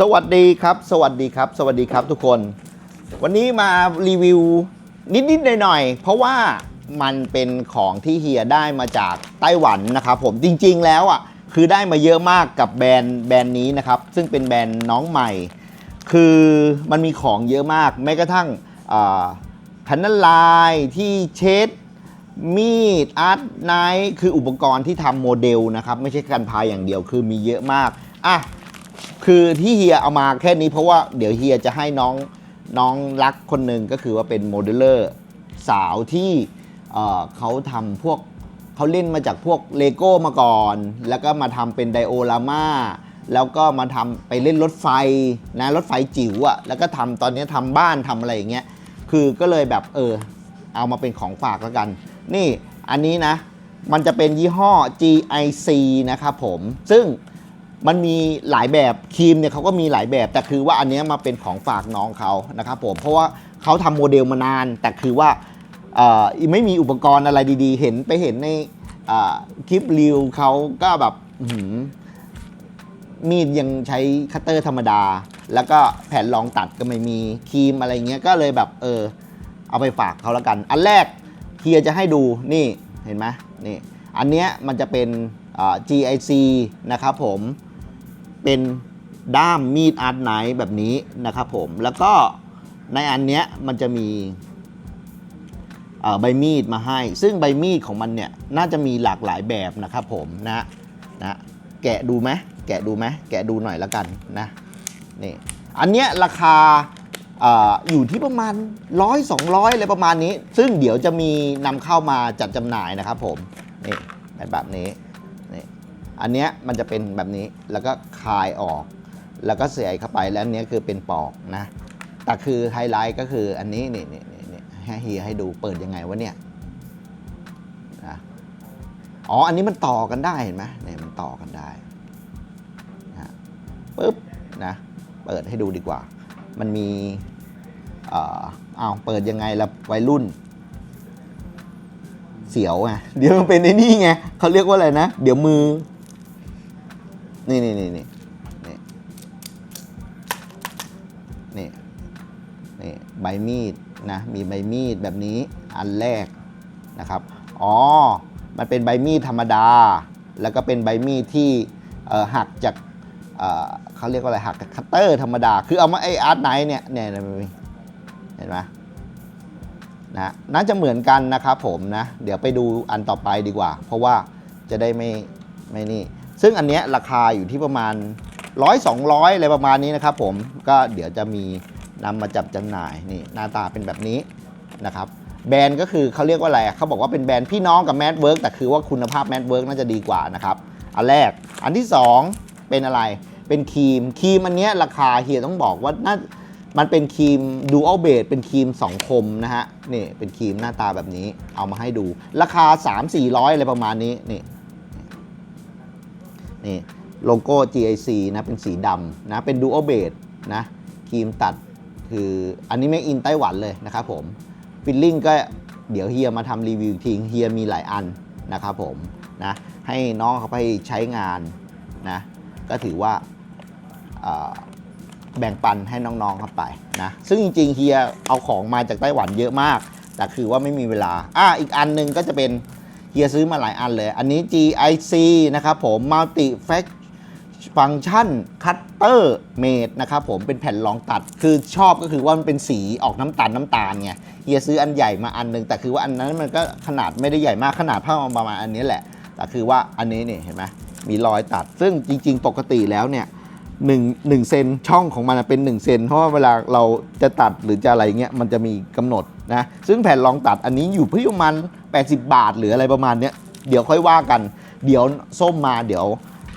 สวัสดีครับ สวัสดีครับ สวัสดีครับทุกคน วันนี้มารีวิวนิดๆหน่อยๆเพราะว่ามันเป็นของที่เฮียได้มาจากไต้หวันนะครับผมจริงๆแล้วอะคือได้มาเยอะมากกับแบรนด์แบรนด์นี้นะครับ ซึ่งเป็นแบรนด์น้องใหม่ คือมันมีของเยอะมากแม้กระทั่งแผ่นลายที่เช็ดมีดอาร์ตไนท์คืออุปกรณ์ที่ทำโมเดลนะครับ ไม่ใช่การพายอย่างเดียวคือมีเยอะมากอะ คือที่เฮียเอามาแค่นี้เพราะว่าเดี๋ยวเฮียจะให้น้องน้องรักคนหนึ่งก็คือว่าเป็นโมเดลเลอร์สาวที่เอ่อเขาทำพวกเขาเล่นมาจากพวกเลโก้มาก่อน แล้วก็มาทำเป็นไดโอรามาแล้วก็มาทำไปเล่นรถไฟนะรถไฟจิ๋วอะ่ะแล้วก็ทำตอนนี้ทำบ้านทำอะไรอย่างเงี้ยคือก็เลยแบบเออเอามาเป็นของฝากแล้วกัน นี่อันนี้นะ มันจะเป็นยี่ห้อ GIC นะครับผม ซึ่ง มันมีหลายแบบครีมเนี่ยเขาก็มีหลายแบบ แต่คือว่าอันนี้มาเป็นของฝากน้องเขานะครับผมเพราะว่าเขาทำโมเดลมานาน แต่คือว่าไม่มีอุปกรณ์อะไรดีๆ เห็นไปเห็นในคลิปรีวเขาก็แบบมีดยังใช้คัตเตอร์ธรรมดา แล้วก็แผ่นรองตัดก็ไม่มีครีมอะไรเงี้ยก็เลยแบบเออเอาไปฝากเขาแล้วกัน อันแรกเฮียจะให้ดูนี่เห็นไหมนี่อันเนี้ยมันจะเป็น GIC นะครับผม เป็นด้ามมีดอาร์ตไนท์แบบนี้นะครับผม แล้วก็ในอันเนี้ยมันจะมีใบมีดมาให้ ซึ่งใบมีดของมันเนี่ยน่าจะมีหลากหลายแบบนะครับผมนะนะแกะดูไหมแกะดูไหมแกะดูหน่อยล้วกันนะนี่อันเนี้ยราคาออยู่ที่ประมาณร้อยสองร้อยอะไรประมาณนี้ ซึ่งเดี๋ยวจะมีนำเข้ามาจัดจำหน่ายนะครับผมนี่แบบนี้นี่ อันเนี้ยมันจะเป็นแบบนี้แล้วก็คายออก แล้วก็เสียเข้าไปแล้วอันเนี้ยคือเป็นปอกนะแต่คือไฮไลท์ก็คืออันนี้นี่นี่นี่ให้เฮียให้ดูเปิดยังไงวะเนี่ยนะอ๋อ อันนี้มันต่อกันได้เห็นไหมเนี่ยมันต่อกันได้นะปึ๊บนะเปิดให้ดูดีกว่า มันมีเอ่ออ้าเปิดยังไงละวัยรุ่น เสียวไงเดี๋ยวมันเป็นไอ้นี่ไงเขาเรียกว่าอะไรนะ เดี๋ยวมือ นี่นี่นี่นี่นี่นี่นี่ใบมีดนะมีใบมีดแบบนี้อันแรกนะครับอ๋อมันเป็นใบมีดธรรมดา แล้วก็เป็นใบมีดที่หักจากเเขาเรียกว่าอะไรหักจากคัตเตอร์ธรรมดา คือเอามาไออาร์ตไนท์เนี่ยเนี่ยเนี่ยเห็นไหมนะน่าจะเหมือนกันนะครับผมนะ เดี๋ยวไปดูอันต่อไปดีกว่า เพราะว่าจะได้ไม่ไม่นี่ ซึ่งอันเนี้ยราคาอยู่ที่ประมาณร้อยสองร้อยอะไรประมาณนี้นะครับผมก็เดี๋ยวจะมีนำมาจับจำหน่ายนี่หน้าตาเป็นแบบนี้นะครับแบรนด์ก็คือเขาเรียกว่าอะไรเขาบอกว่าเป็นแบรนด์พี่น้องกับแมดเวิร์กแต่คือว่าคุณภาพแมดเวิร์กน่าจะดีกว่านะครับอันแรกอันที่สองเป็นอะไรเป็นครีมครีมอันเนี้ยราคาเฮียต้องบอกว่าน่ามันเป็นครีมดูอัลเบดเป็นครีม2คมนะฮะนี่เป็นครีมหน้าตาแบบนี้เอามาให้ดู ราคา 3 400 อะไรประมาณนี้นี่ นี่โลโก้ GIC นะเป็นสีดำนะเป็นดูอัลเบดนะครีมตัดคืออันนี้ไม่อินไต้หวันเลยนะครับผมฟิลลิ่งก็เดี๋ยวเฮียมาทำรีวิวทิ้งเฮียมีหลายอันนะครับผมนะให้น้องเขาไปใช้งานนะก็ถือว่าแบ่งปันให้น้องๆเข้าไปนะซึ่งจริงๆเฮียเอาของมาจากไต้หวันเยอะมาก แต่คือว่าไม่มีเวลาอะอีกอันหนึงก็จะเป็น เฮียซื้อมาหลายอันเลย อันนี้ GIC นะครับผม Multi Function Cutter Made นะครับผมเป็นแผ่นรองตัดคือชอบก็คือว่ามันเป็นสีออกน้ำตาลน้ำตาลไงเฮียซื้ออันใหญ่มาอันหนึง แต่คือว่าอันนั้นมันก็ขนาดไม่ได้ใหญ่มากขนาดเท่าประมาณอันนี้แหละ แต่คือว่าอันนี้เนี่ยเห็นไหมมีรอยตัด ซึ่งจริง ๆ ปกติแล้วเนี่ยหนึ่งหนึ่งเซนช่องของมันเป็น1เซนเพราะว่าเวลาเราจะตัดหรือจะอะไรเงี้ยมันจะมีกำหนดนะซึ่งแผ่นรองตัดอันนี้อยู่ที่ประมาณ 80 บาท หรืออะไรประมาณเนี้ยเดี๋ยวค่อยว่ากัน เดี๋ยวส้มมาเดี๋ยว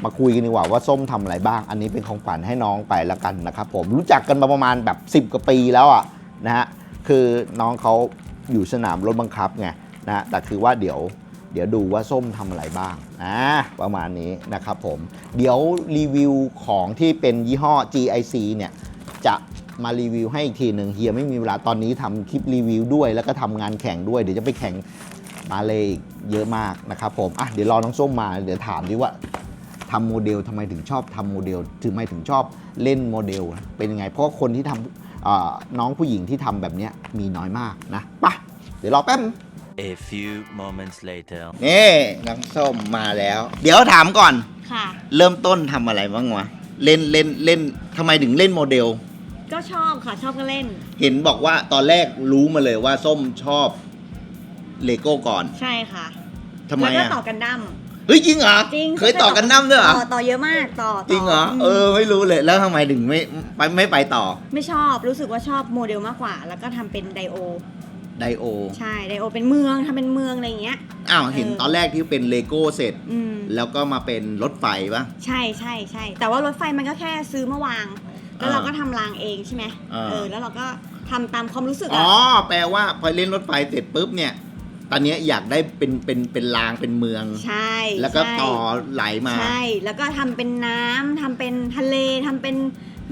มาคุยกันดีกว่าว่าส้มทำอะไรบ้าง อันนี้เป็นของขวัญให้น้องไปแล้วกันนะครับผมรู้จักกันมาประมาณแบบ 10 กว่าปีแล้วอะนะฮะคือน้องเขาอยู่สนามรถบังคับไงนะแต่คือว่าเดี๋ยวเดี๋ยวดูว่าส้มทำอะไรบ้างนะประมาณนี้นะครับผม เดี๋ยวรีวิวของที่เป็นยี่ห้อ GIC เนี่ยจะมารีวิวให้อีกทีหนึ่งเฮียไม่มีเวลาตอนนี้ทำคลิปรีวิวด้วย แล้วก็ทำงานแข่งด้วย เดี๋ยวจะไปแข่ง มาเลยอีกเยอะมากนะครับผมอะเดี๋ยวรอน้องส้มมาเดี๋ยวถามดิว่าทำโมเดลทำไมถึงชอบทำโมเดลถึงไม่ถึงชอบเล่นโมเดลนะเป็นยังไง เพราะว่าคนที่ทำเอ่อน้องผู้หญิงที่ทำแบบเนี้ยมีน้อยมากนะไปะเดี๋ยวรอแป๊บ A few moments later. นี่น้ำส้มมาแล้ว เดี๋ยวถามก่อน ค่ะ เริ่มต้นทำอะไรบ้างวะ เล่นเล่นเล่นทำไมถึงเล่นโมเดล ก็ชอบค่ะ ชอบก็เล่น เห็นบอกว่าตอนแรกรู้มาเลยว่าส้มชอบ เลโก้ก่อนใช่ค่ะทำไมแล้วก็อะต่อกันดั้มเฮ้ยจริงเหรอจริงเคยต่อกันน้ำด้วยเหรอต่อต่อเยอะมากต่อต่จริงเหรอมเออไม่รู้เลยแล้วทำไมถึงไม่ไปไม่ไปต่อไม่ชอบรู้สึกว่าชอบโมเดลมากกว่า แล้วก็ทำเป็นไดโอ ไดโอใช่ไดโอเป็นเมืองทำเป็นเมืองอะไรอย่างเงี้ย อ้าวเห็นเออ ตอนแรกที่เป็นเลโก้เสร็จ อืม แล้วก็มาเป็นรถไฟปะ ใช่ใช่ใช่แต่ว่ารถไฟมันก็แค่ซื้อมาวาง แล้วอ่าเราก็ทำรางเองใช่ไหมอ่า เออ แล้วเราก็ทำตามความรู้สึกอ๋อะอแปลว่าพอเล่นรถไฟเสร็จปุ๊บเนี่ย ตอนเนี้ยอยากได้เป็นเป็นเป็นรางเป็นเมือง ใช่แล้วก็ใช่ต่อไหลมา ใช่ แล้วก็ทำเป็นน้ำทำเป็นทะเลทำเป็น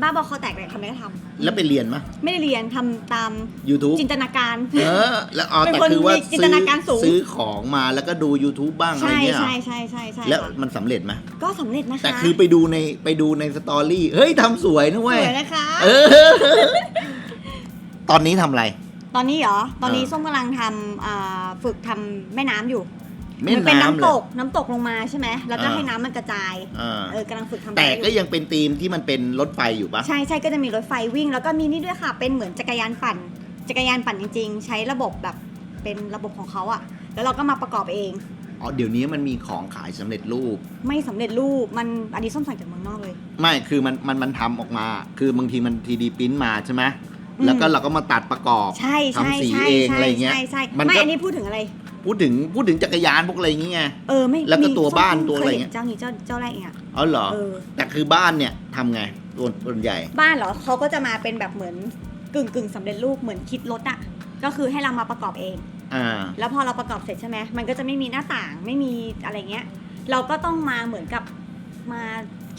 บ้าบอคอแตกอะไรทำอะไรก็ทำแล้วไปเรียนมะไม่ได้เรียนทำตาม YouTube จินตนาการ เออ แล้วอ๋อเป็นแต่คนคือว่ามีจินซื้ตอนาการสูงซื้อของมาแล้วก็ดู YouTube บ้างอะไรใช่เงี้ยเหรอใช่ใช่ใช่ใช่แล้วค่ะมันสำเร็จไหมก็สำเร็จนะคะแต่คือไปดูในไปดูในสตอรี่เฮ้ยทำสวยนะสเว้ยวยนะคะเออตอนนี้ทำอะไร ตอนนี้เหรอ ตอนนี้เออ ส้มกำลังทำอ่าฝึกทำแม่น้ำอยู่แม่มัเป็นน้ำน้ำเลตย กน้ำตกลงมาใช่ไหมแล้วก็อ่าให้น้ำมันกระจาย อ่าเออกำลังฝึกทำแต่อยู่ก็ยังเป็นธีมที่มันเป็นรถไฟอยู่ปะ ใช่ใช่ก็จะมีรถไฟวิ่ง แล้วก็มีนี่ด้วยค่ะ เป็นเหมือนจักรยานปั่น จักรยานปั่นจริง ๆ ใช้ระบบแบบเป็นระบบของเขาอะแล้วเราก็มาประกอบเอง อ๋อเดี๋ยวนี้มันมีของขายสำเร็จรูป ไม่สำเร็จรูป มันอันนี้ส้มสั่งจากเมืองนอกเลย ไม่คือมันมันมันทำออกมา คือบางทีมันทีดีพิมพ์มาใช่ไหมอืม แล้วก็เราก็มาตัดประกอบใช่ใช่ทำสีใช่เองใช่อะไรเงี้ย ใช่ใช่มันไม่ก็อันนี้พูดถึงอะไร พูดถึงพูดถึงจักรยานพวกอะไรอย่างเงี้ย เออไม่แล้วก็มีตัวส้มบ้านส้มตัวอะไรเคยเงี้เห็ยนเจ้านี้เจ้าเจ้าแรกเองอะอ๋อเหรอ เออ แต่คือบ้านเนี่ยทำไงส่วนส่วนใหญ่ บ้านเหรอเขาก็จะมาเป็นแบบเหมือนกึ่งกึ่งสำเร็จรูปเหมือนคิดรถอะก็คือให้เรามาประกอบเอง อ่า แล้วพอเราประกอบเสร็จใช่ไหมมันก็จะไม่มีหน้าต่างไม่มีอะไรเงี้ย เราก็ต้องมาเหมือนกับมา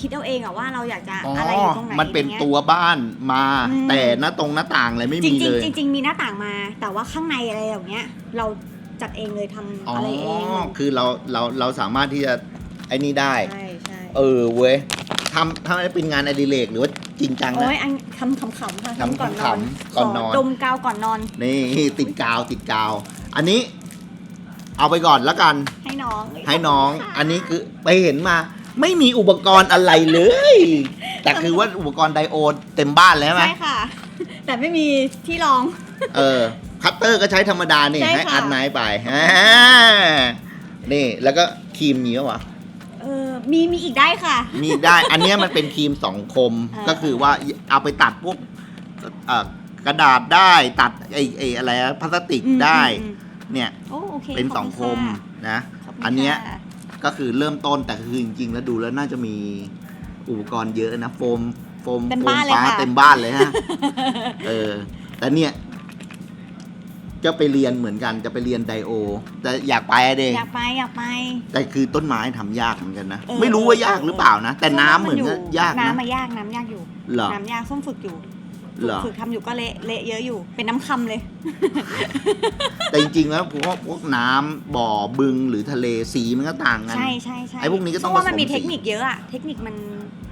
คิดเอาเองอะว่าเราอยากจะอ๋อออะไรอยู่ตรงไหนมันเป็นอะไรงี้ย ตัวบ้านมา อืม แต่หน้าตรงหน้าต่างอะไรไม่จริมีงจริเลงยจริงๆมีหน้าต่างมา แต่ว่าข้างในอะไรอย่างเงี้ย เราจัดเองเลยทำอ๋ออะไรเองคือเราเราเราสามารถที่จะไอ้นี่ได้ ใช่ใช่เออเว้ยทำทำให้เป็นงานอดิเรกหรือว่าจริงจังโอ้นะ ยอันคำขำๆค่ะคำก่อนนอนขำๆก่อนนอน ขดมกาวก่อนนอนนี่ติดกาวติดกาว อันนี้ เอาไปก่อนแล้วกัน ให้น้องให้น้องขบคุณค่ะอันนี้คือไปเห็นมา ไม่มีอุปกรณ์อะไรเลย แต่คือว่าอุปกรณ์ไดโอดเต็มบ้านแล้วไหมใช่ค่ะ แต่ไม่มีที่รอง เออ คัตเตอร์ก็ใช้ธรรมดานี่ใช่ให้ค่ะอัดไนท์ไปอ่านี่ แล้วก็ครีมมีปะวะ เออมีมีอีกได้ค่ะ มีได้ อันเนี้ยมันเป็นครีมสองคมอ่าก็คือว่าเอาไปตัดพวกเอ่อกระดาษได้ ตัดไอ้ไอ้อะไรอะพลาสติกอืมได้ อืมเนี่ย โอ้โอเคเป็นขบสองณคมค่ะนะ ขบคุณอันเนี้ย ค่ะ ก็คือเริ่มต้นแต่คือจริงๆ แล้วดูแล้วน่าจะมีอุปกรณ์เยอะนะ โฟมโฟมเต็มโฟมบ้านเลยฟ้าค่ะ เต็มบ้านเลยฮะ เออ แต่เนี่ย จะไปเรียนเหมือนกันจะไปเรียนไดโอ แต่อยากไปอะเด็อยากไปอยากไป แต่คือต้นไม้ทำยากเหมือนกันนะ เออ ไม่รู้ว่ายากหรือเปล่านะ แต่น้ำเหมือนส้กับว่ยากนะน้ำมายากน้ำยากอยู่ เหรอ น้ำยากส้มฝึกอยู่ เหรอฝึกทำอยู่ก็เละเละเยอะอยู่ เป็นน้ำคำเลย แต่จริงๆแล้วพวกพวกน้ำบ่อบึงหรือทะเลสีมันก็ต่างกัน ใช่ใช่ใช่ไอ้พวกนี้ก็ต้องเพราะว่ามันผสมมีเทคสีนิคเยอะอะเทคนิคมัน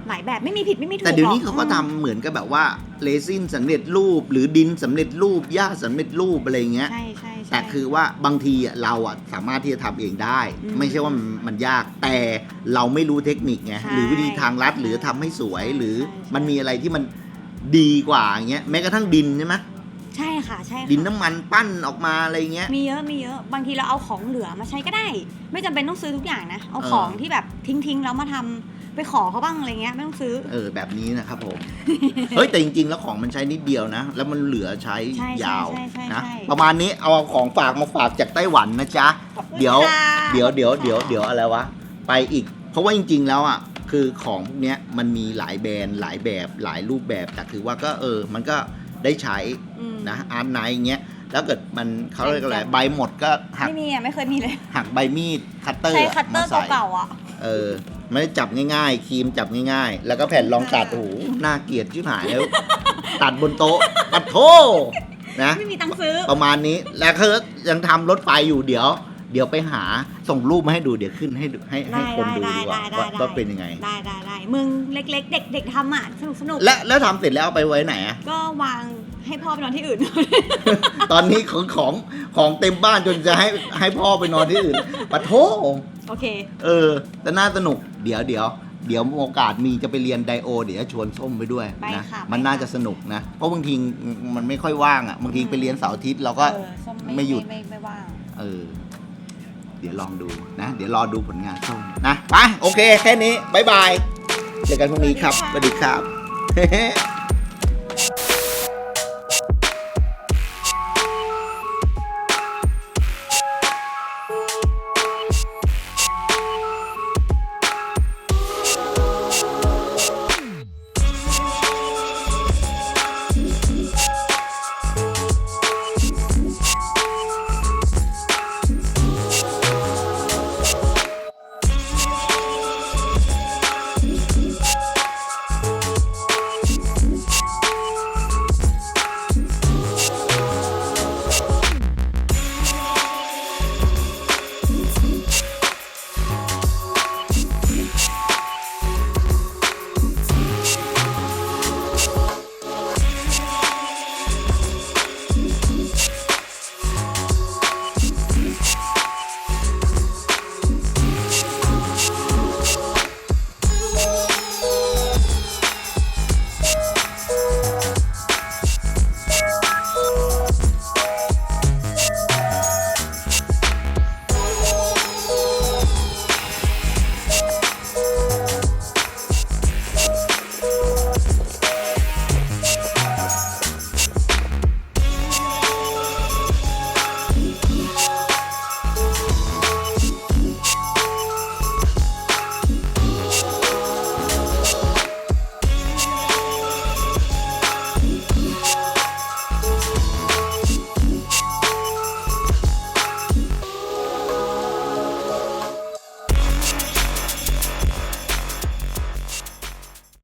หลายแบบไม่มีผิดไม่มีถูกแต่เดี๋ยวนี้หรเขาอกก็ทำเหมือนกับแบบว่าเรซินสำเร็จรูป หรือดินสำเร็จรูปหญ้าสำเร็จรูปอะไรเงี้ย ใช่ใช่ใช่ แต่คือว่าบางทีอะเราอะสามารถที่จะทำเองได้ อืมไม่ใช่ว่ามันมันยากแต่เราไม่รู้เทคนิคไงใช่หรือวิธีทางลัดหรือทำให้สวยใช่หรือใช่ มันมีอะไรที่มัน ดีกว่าอย่างเงี้ยแม้กระทั่งดินใช่ไหมใช่ค่ะใช่ค่ะดินน้ำมันปั้นออกมาอะไรเงี้ย มีเยอะมีเยอะบางทีเราเอาของเหลือมาใช้ก็ได้ ไม่จำเป็นต้องซื้อทุกอย่างนะเอาเออ ของที่แบบทิ้งๆแล้วมาทำไปขอเขาบ้างอะไรเงี้ยไม่ต้องซื้อ เออแบบนี้นะครับผม เฮ้ยแต่จริงๆ แล้วของมันใช้นิดเดียวนะ แล้วมันเหลือใช้ใช่ใช่ยาวใช่ใช่นะใช่ ประมาณนี้เอาของฝากมาฝากจากไต้หวันนะจ๊ะขอบคุณเดี๋ยวค่ะเดี๋ยว เดี๋ยวขอบคุณเดี๋ยวค่ะเดี๋ยวอะไรวะ ไปอีก เพราะว่าจริงๆ แล้วอะ คือของพวกเนี้ยมันมีหลายแบรนด์หลายแบบหลายรูปแบบ แต่คือว่าก็เออ มันก็ได้ใช้อืมนะอาร์ตไนท์อย่างเงี้ยแล้วเกิดมันเขาเรียกอะไรใช่จ้ะใบหมดก็หักไม่มีอะไม่เคยมีเลยหักใบมีดคัตเตอร์ใช้คัตเตอมาร์ใส่เก่าๆอะเออไม่ได้จับง่ายๆครีมจับง่ายๆ แล้วก็แผ่นรองตัดค่ะโอ้โหน่าเกลียดชิบหายแล้ว ตัดบนโต๊ะปัดโทนะไม่มีตังค์ซื้อประมาณนี้แล้วคือยังทำรถไฟอยู่เดี๋ยว เดี๋ยวไปหาส่งรูปมาให้ดูเดี๋ยวขึ้นให้ดูให้ให้คนดูด้ดีกว่าว่าว่าเป็นยังไง ได้ได้ได้มึงเล็ก ๆ เด็กเด็กทำอะสนุกสนุกและแล้วทำเสร็จแล้วเอาไปไว้ไหนอะ ก็วางให้พ่อไปนอนที่อื่น ตอนนี้ของของของเต็มบ้านจนจะให้ให้พ่อไปนอนที่อื่นปะโถโอเค เออ แต่น่าสนุก เดี๋ยวเดี๋ยวเดี๋ยวโอกาสมีจะไปเรียนไดโอ เดี๋ยวจะชวนส้มไปด้วยไปนะ ค่ะมันไปค่ะ น่าจะสนุกนะ เพราะบางทีมันไม่ค่อยว่างอะ บางทีไปเรียนเสาร์อาทิตย์เราก็ เออส้ไม่หยุดไม่ไม่ว่าง เออ ดี๋ยวลองดูนะ เดี๋ยวรอดูผลงานส้มนะไปโอเค แค่นี้บายบาย เจอกันพรุ่งนี้ครับสวัสดีครับ